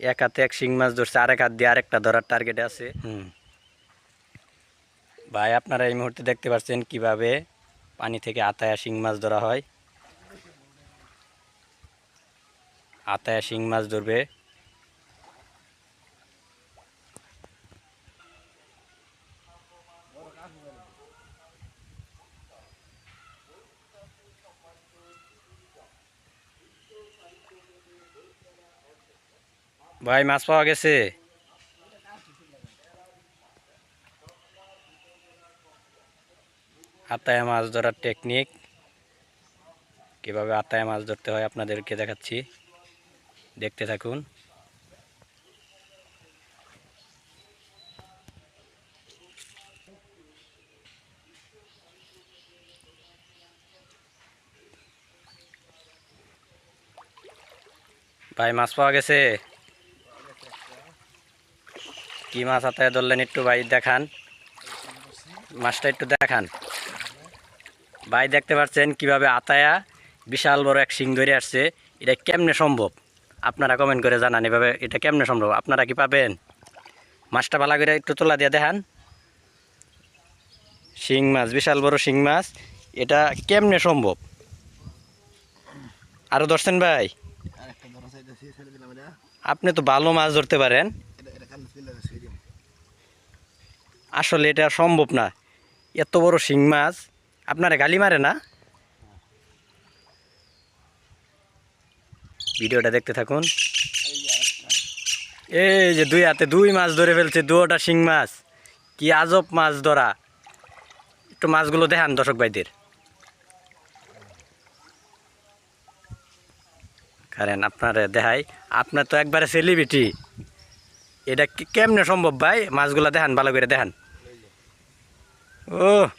এক হাতে এক শিং মাছ ধরছে আরেক হাত দিয়ে আরেকটা ধরার টার্গেট আছে। হুম। ভাই আপনারা এই মুহূর্তে দেখতে পাচ্ছেন কীভাবে পানি থেকে আতায়া শিং মাছ ধরা হয়। আতায়া শিং মাছ ধরবে। ভাই, মাছ পাওয়া গেছে। আতায় মাছ ধরার টেকনিক কীভাবে আতায় মাছ ধরতে হয় আপনাদেরকে দেখাচ্ছি। দেখতে থাকুন। ভাই, মাছ পাওয়া গেছে। কি মাছ আতায় ধরলেন একটু ভাই দেখান। মাছটা একটু দেখান। ভাই দেখতে পাচ্ছেন কীভাবে আতায়া বিশাল বড় এক শিং ধরে আসছে। এটা কেমনে সম্ভব? আপনারা কমেন্ট করে জানান এভাবে এটা কেমনে সম্ভব? আপনারা কি পাবেন? মাছটা ভালো করে একটু তোলা দিয়ে দেখান। শিং মাছ বিশাল বড় শিং মাছ। এটা কেমনে সম্ভব? আরও ধরছেন ভাই? আপনি তো ভালো মাছ ধরতে পারেন। আসলে এটা সম্ভব না। এত বড় শিং মাছ, আপনারা গালি মারে না। ভিডিওটা দেখতে থাকুন। এই যে দুই হাতে দুই মাছ ধরে ফেলছে দুটা শিং মাছ। কি আজব মাছ ধরা। একটু মাছগুলো দেখান দর্শক ভাইদের। কারণ আপনারা দেখাই। আপনার তো একবারে সেলিব্রিটি এটা কেমনে সম্ভব ভাই? মাছগুলো দেখান, ভালো করে দেখান। 어.